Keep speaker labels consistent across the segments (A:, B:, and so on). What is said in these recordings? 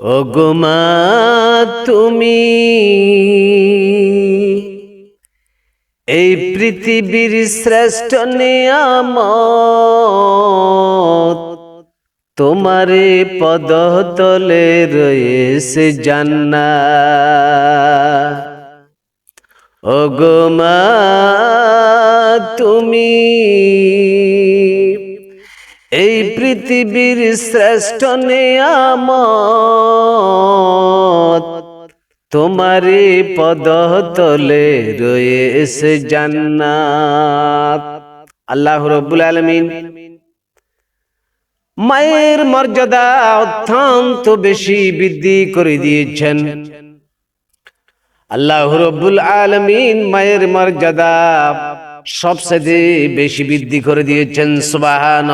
A: ওগমা তুমি এই পৃথিবীর শ্রেষ্ঠ নিয়ামত তোমারে পদতলে রয়েছে জান্না ওগমা তুমি পৃথিবীর শ্রেষ্ঠ নিয়ামত। তোমারে পদতলে রয়েছে জান্নাত। আল্লাহ রব্বুল আলমিন মায়ের মর্যাদা অত্যন্ত বেশি বৃদ্ধি করে দিয়েছেন। আল্লাহ রব্বুল আলমিন মায়ের মর্যাদা সবচেয়ে বেশি বৃদ্ধি করে দিয়েছেন সুবাহান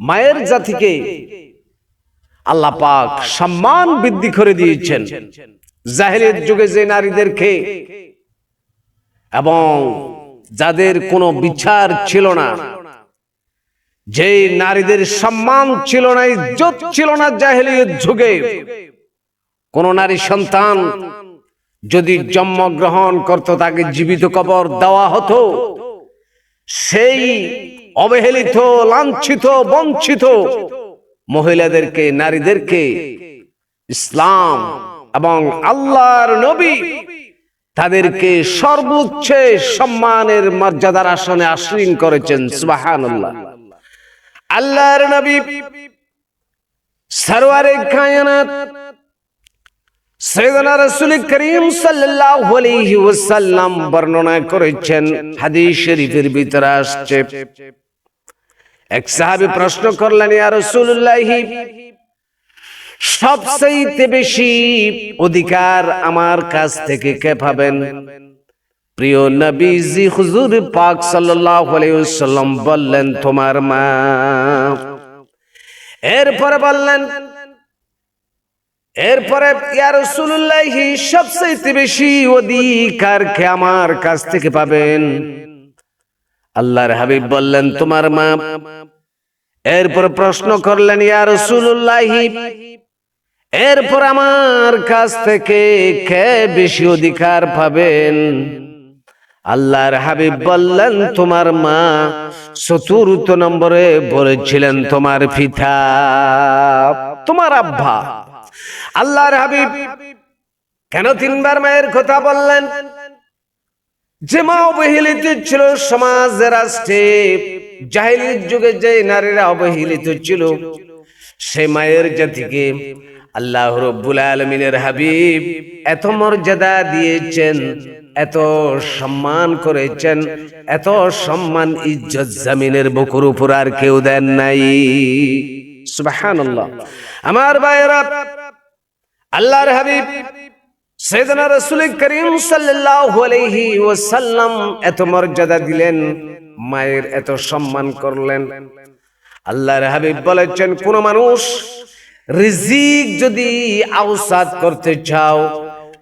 A: মায়ের জাতিকে আল্লাহ পাক সম্মান বৃদ্ধি করে দিয়েছেন। জাহেলের যুগে যে নারীদেরকে এবং যাদের কোনো বিচার ছিল না, যে নারীদের সম্মান ছিল না, ইজ্জত ছিল না জাহেলিয়ত যুগে, কোন নারী সন্তান যদি জন্মগ্রহণ করত তাকে জীবিত কবর দেওয়া হতো সেই অবহেলিত লাঞ্ছিত বঞ্চিত মহিলাদেরকে নারীদেরকে ইসলাম এবং আল্লাহর নবী তাদেরকে সর্বোচ্চ সম্মানের মর্যাদার আসনে আসীন করেছেন সুবহানাল্লাহ। আল্লাহর নবী সরওয়ারে কায়নাত সৈয়দনা রাসূল করিম বর্ণনা করেছেন শরীফের ভিতরে আসছে। এক প্রশ্ন করলেন সবচেয়ে বেশি অধিকার আমার কাছ থেকে কে পাবেন? প্রিয় নবীজি হুজুর পাক সাল্লাল্লাহু বললেন, তোমার মা। এরপরে বললেন এরপরে সবচেয়ে বেশি অধিকার কে আমার কাছ থেকে পাবেন? আল্লাহর হাবিব বললেন, তোমার মা। এরপর প্রশ্ন করলেন, ইয়া রাসূলুল্লাহ, এরপর আমার কাছ থেকে কে বেশি অধিকার পাবেন? আল্লাহর হাবিব বললেন, তোমার মা চতুর্থ নম্বরে বলেছিলেন, তোমার পিতা, তোমার আব্বা আল্লাহর হাবিব কেন তিনবার মায়ের কথা বললেন? যে মা অবহেলিত ছিল সমাজ রাষ্ট্রে, জাহিলির যুগে যে নারীরা অবহেলিত ছিল সে মায়ের জাতিকে আল্লাহ রব্বুল আলমিনের হাবিব এত মর্যাদা দিয়েছেন, এত সম্মান করেছেন, এত সম্মান ইজ্জত জামিনের বুকুর উপর আর কেউ দেন নাই। সুবহানাল্লাহ। আমার ভাইয়েরা আল্লাহর হাবিব সেদনা রসুল করিম সাল্লাল্লাহু ওসাল্লাম এত মর্যাদা দিলেন, মায়ের এত সম্মান করলেন। আল্লাহর হাবিব বলেছেন, কোন মানুষ রিজিক যদি আউসাদ করতে চাও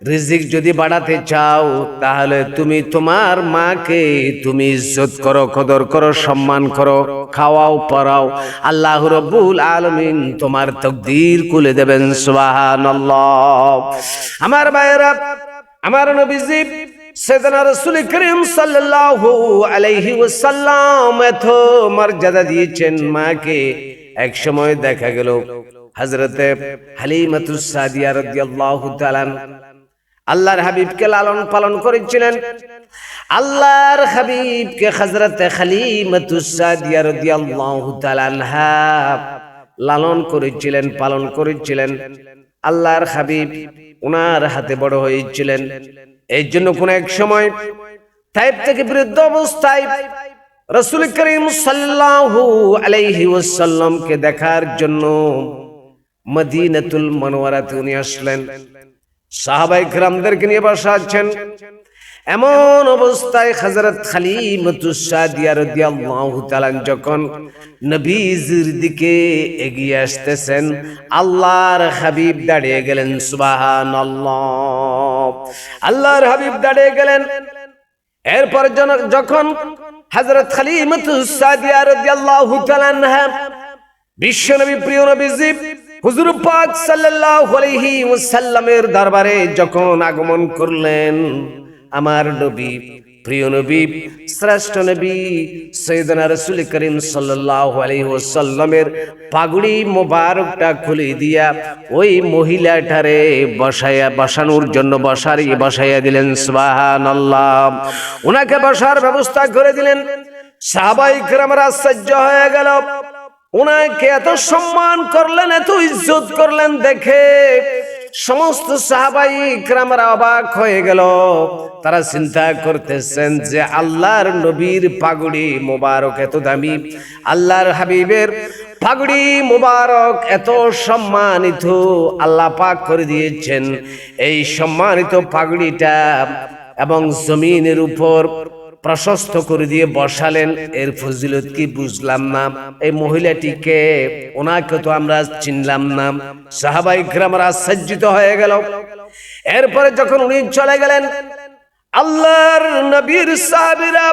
A: রিজিক যদি বাড়াতে চাও, তাহলে তুমি তোমার মাকে তুমি ইজ্জত করো, কদর করো, সম্মান করো, খাওয়াও পরাও আল্লাহ রব্বুল আলমিন তোমার তকদির খুলে দেবেন, সুবহানাল্লাহ। আমার ভাইয়েরা, আমার নবীজি সেদনা রসুল করিম সাল্লাল্লাহু আলাইহি ওয়াসাল্লাম এত মর্যাদা দিয়েছেন মাকে। এক সময় দেখা গেল, হযরতে হালিমাতুস সাদিয়া রাদিয়াল্লাহু তাআলা আল্লাহর হাবিবকে লালন পালন করেছিলেন। আল্লাহর হাবিবকে আনহা লালন করেছিলেন, পালন করেছিলেন। আল্লাহর হাবিব ওনার হাতে বড় হয়েছিলেন। এই জন্য কোন এক সময় তাইব থেকে বৃদ্ধ অবস্থায় রসুল করিম সাল্লাল্লাহু আলাইহি ওয়াসাল্লামকে দেখার জন্য মদিনাতুল মনোয়ারাতে উনি আসলেন। সাহাবাই গ্রামদেরকে নিয়ে আছেন এমন অবস্থায় হযরত খালিমাতুস সাদিয়া রাদিয়াল্লাহু তাআলা যখন নবীজির দিকে এগিয়ে আসতেছেন, আল্লাহর হাবিব দাঁড়িয়ে গেলেন, সুবহানাল্লাহ। আল্লাহর হাবিব দাঁড়িয়ে গেলেন। এরপর যখন হযরত খালিমাতুস সাদিয়া রাদিয়াল্লাহু তাআলা আনহা বিশ্বনবী প্রিয় নবীজি হুজুর পাক সাল্লাল্লাহু আলাইহি দরবারে যখন আগমন করলেন, আমার নবী, প্রিয় নবী, শ্রেষ্ঠ নবী, সৈয়দনা রাসূল করিম সাল্লাল্লাহু আলাইহি ওয়াসাল্লামের পাগড়ি মোবারকটা খুলে দিয়া ওই মহিলাটারে বসাইয়া, বসানোর জন্য বসারি বসাইয়া দিলেন, সুবহানাল্লাহ। ওনাকে বসার ব্যবস্থা করে দিলেন। সাহাবাই کرام আশ্চর্য হয়ে গেল। ওনাকে এত সম্মান করলেন, এত ইজ্জত করলেন দেখে সমস্ত সাহাবাই ক্রামরা অবাক হয়ে গেল। তারা চিন্তা করতেছেন যে আল্লাহর নবীর পাগুড়ি মোবারক এত দামি, আল্লাহর হাবিবের পাগুড়ি মোবারক এত সম্মানিত, আল্লাহ পাক করে দিয়েছেন। এই সম্মানিত পাগুড়িটা এবং জমিনের উপর প্রশস্ত করে দিয়ে বসালেন। এর ফজিলত কি বুঝলাম না। এই মহিলাটিকে ওনাকে তো আমরা চিনলাম না। সাহাবাই গ্রামরা সজ্জিত হয়ে গেল। এরপরে যখন উনি চলে গেলেন, আল্লাহর নবীর সাহাবীরা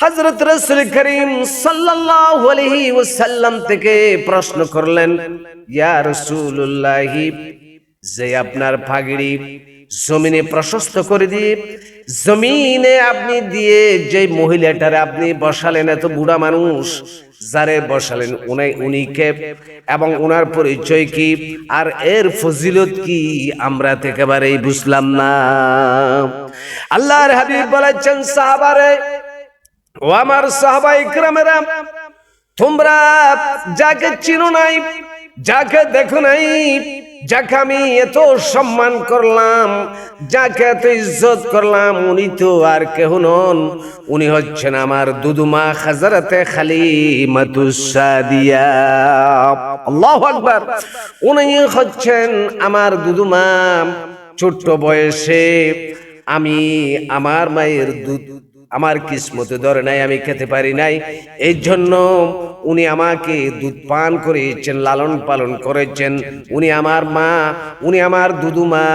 A: হযরত রাসূল করিম সাল্লাল্লাহু আলাইহি ওয়াসাল্লাম থেকে প্রশ্ন করলেন, ইয়া রাসূলুল্লাহি, যে আপনার ফাগড়ি জমিনে প্রশস্ত করে দিয়ে জমিনে আপনি দিয়ে যে মহিলাটারে আপনি বসালেন, এত বুড়া মানুষ, যারে বসালেন উনি উনিকে এবং ওনার পরিচয় কি? আর এর ফজিলত কি? আমরা একেবারেই বুঝলাম না। আল্লাহর হাবিব বলেছেন, সাহাবারে, ও আমার সাহাবা ইকরামেরা, তোমরা যাকে চিনো নাই, যাকে দেখো নাই যাকে আমি এত সম্মান করলাম, যাকে এত ইজ্জত করলাম, উনি তো আর কেহ নন। উনি হচ্ছেন আমার দুদুমা খাজারাতে খালি মাতুসাদিয়া উনি হচ্ছেন আমার দুদুমা, ছোট্ট বয়সে আমি আমার মায়ের দুধ আমার কিসমতে ধরে নাই, আমি খেতে পারি নাই। এই জন্য উনি আমাকে দুধ পান করেছেন, লালন পালন করেছেন। উনি আমার মা, উনি আমার দুদু মা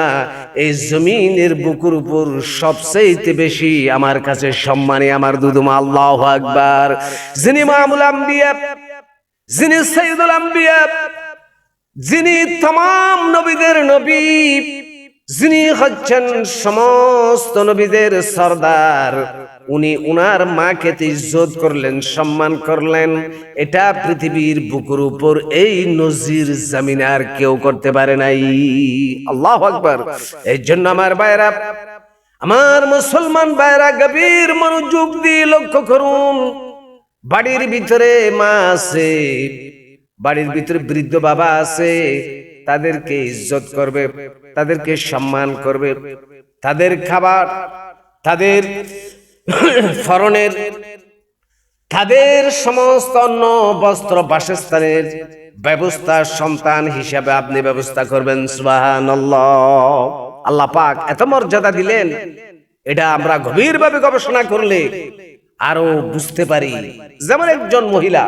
A: এই জমিনের বুকুর উপর সবচেয়ে বেশি আমার কাছে সম্মানী আমার দুদুমা, আল্লাহ আকবার। যিনি মামুল আম্বিয়া, যিনি সৈয়দুল আম্বিয়া, যিনি তমাম নবীদের নবী যিনি হচ্ছেন সমস্ত নবীদের সর্দার, উনি উনার মাকে ইজ্জত করলেন, সম্মান করলেন। এটা পৃথিবীর বুকুর উপর এই নজির জামিনে আর কেউ করতে পারে নাই। আল্লাহ আকবার। এই জন্য আমার বাইরা আমার মুসলমান বাইরা গভীর মনোযোগ দিয়ে লক্ষ্য করুন। বাড়ির ভিতরে মা আছে, বাড়ির ভিতরে বৃদ্ধ বাবা আছে তাদেরকে ইজ্জত করবে, তাদেরকে সম্মান করবে। তাদের খাবার, তাদের ফরনের, তাদের সমস্ত অন্ন, বস্ত্র, বাসস্থানের ব্যবস্থা সন্তান হিসাবে আপনি ব্যবস্থা করবেন। সুবাহান আল্লাহ পাক এত মর্যাদা দিলেন, এটা আমরা গভীরভাবে গবেষণা করলে আরও বুঝতে পারি। যেমন একজন মহিলা,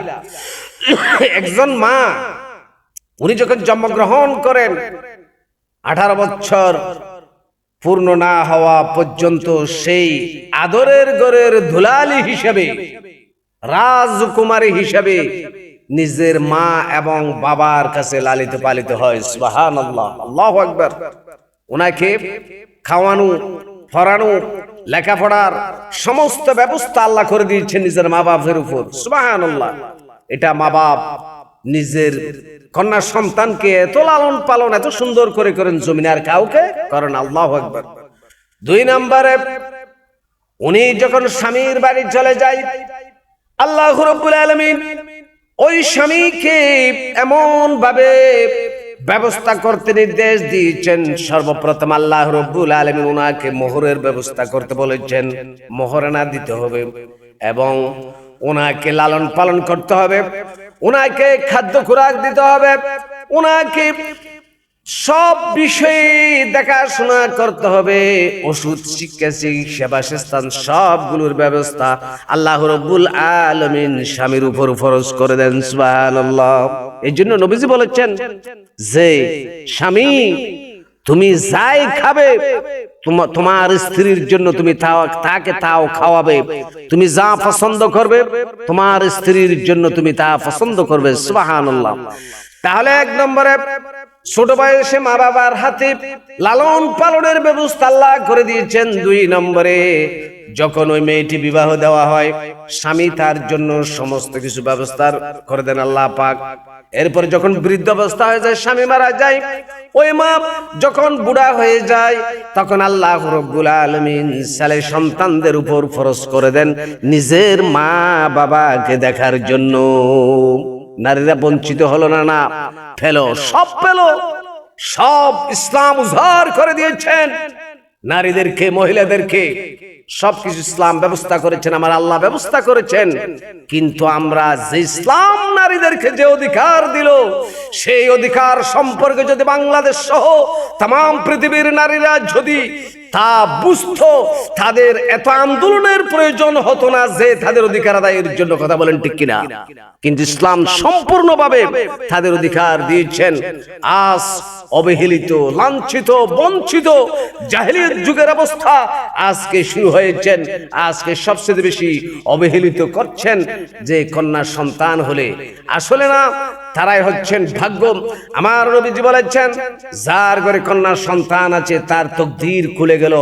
A: একজন মা উনি যখন জন্মগ্রহণ করেন, আঠারো বছর পূর্ণ না হওয়া পর্যন্ত সেই আদরের গড়ের ধুলালি হিসেবে, রাজকুমারী হিসেবে নিজের মা এবং বাবার কাছে লালিত পালিত হয়। সুবাহান আকবর। ওনাকে খাওয়ানো ফরানো লেখাপড়ার সমস্ত ব্যবস্থা আল্লাহ করে দিয়েছেন নিজের মা বাপের উপর। সুবাহান এটা মা বাপ নিজের কন্যা সন্তানকে এত লালন পালন, এত সুন্দর করে করেন জমিনে আর কাউকে করেন আল্লাহ একবার দুই নম্বরে, উনি যখন স্বামীর বাড়ি চলে যায়, আল্লাহ রব্বুল আলমিন ওই স্বামীকে এমন ভাবে ব্যবস্থা করতে নির্দেশ দিয়েছেন। সর্বপ্রথম আল্লাহ রব্বুল আলমিন ওনাকে মোহরের ব্যবস্থা করতে বলেছেন মোহরানা দিতে হবে এবং ওনাকে লালন পালন করতে হবে। ওনাকে খাদ্য খোরাক দিতে হবে। ওনাকে সব বিষয়ে দেখাশোনা করতে হবে। ওষুধ, শিক্ষা চিকিৎসা বাসস্থান সবগুলোর ব্যবস্থা আল্লাহ রব্বুল আলমিন স্বামীর উপর ফরজ করে দেন, সুবহানাল্লাহ। এই জন্য নবীজি বলেছেন যে, স্বামী তুমি যাই খাবে, তোমা- তোমার স্ত্রীর জন্য তুমি তাকে তাও খাওয়াবে। তুমি যা পছন্দ করবে, তোমার স্ত্রীর জন্য তুমি তা পছন্দ করবে, সুবহানাল্লাহ। তাহলে এক নম্বরে, ছোট বয়সে মা বাবার হাতে লালন পালনের ব্যবস্থা আল্লাহ করে দিয়েছেন দুই নম্বরে। যখন ওই মেয়েটি বিবাহ দেওয়া হয়, স্বামী তার জন্য সমস্ত কিছু ব্যবস্থা করে দেন আল্লাহ পাক। এরপর যখন বৃদ্ধ অবস্থা হয়ে যায়, স্বামী মারা যায়, ওই মা যখন বুড়া হয়ে যায়, তখন আল্লাহ রব্বুল আলমিন সালে সন্তানদের উপর ফরজ করে দেন নিজের মা বাবাকে দেখার জন্য। নারীরা বঞ্চিত হলো না না, ফেলো, সব পেল সব ইসলাম উজাড় করে দিয়েছেন। নারীদেরকে, মহিলাদেরকে সবকিছু ইসলাম ব্যবস্থা করেছেন, আমার আল্লাহ ব্যবস্থা করেছেন। কিন্তু আমরা যে ইসলাম নারীদেরকে যে অধিকার দিল, সেই অধিকার সম্পর্কে যদি বাংলাদেশ সহ তাম পৃথিবীর নারীরা যদি তা বুঝতো, তাদের এত আন্দোলনের প্রয়োজন হতো না যে তাদের অধিকার আদায়ের জন্য কথা বলেন ঠিক কিনা। কিন্তু ইসলাম সম্পূর্ণভাবে তাদের অধিকার দিয়েছেন। আজ অবহেলিত, লাঞ্ছিত, বঞ্চিত, জাহেলিয়ত যুগের অবস্থা আজকে শুরু হয়েছেন। আজকে সবচেয়ে বেশি অবহেলিত করছেন যে কন্যা সন্তান হলে। আসলে না তারাই হচ্ছেন ভাগ্য। আমার নবীজি বলেছেন, যার ঘরে কন্যা সন্তান আছে, তার তকদির খুলে গেল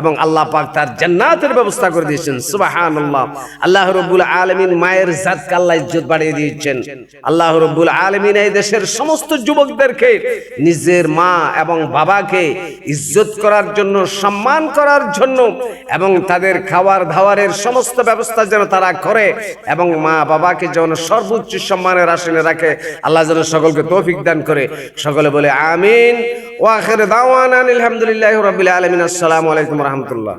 A: এবং আল্লাহ পাক তার জান্নাতের ব্যবস্থা করে দিয়েছেন। সুবহানাল্লাহ। আল্লাহ রাব্বুল আলামিন মায়ের জাতকে আল্লাহ ইজ্জত বাড়িয়ে দিয়েছেন। আল্লাহ রাব্বুল আলামিন এই দেশের সমস্ত যুবকদেরকে, নিজের মা এবং বাবাকে ইজ্জত করার জন্য, সম্মান করার জন্য এবং তাদের খাবার ধাওয়ারের সমস্ত ব্যবস্থা যেন তারা করে এবং মা বাবাকে যেন সর্বোচ্চ সম্মানের আসনে রাখে। আল্লাহ যেন সকলকে তৌফিক দান করে। সকলে বলে আমিন। ওয়াখের দাওয়ান আলহামদুলিল্লাহ রবিল আলমিন। আসসালামু আলাইকুম রাহমাতুল্লাহ।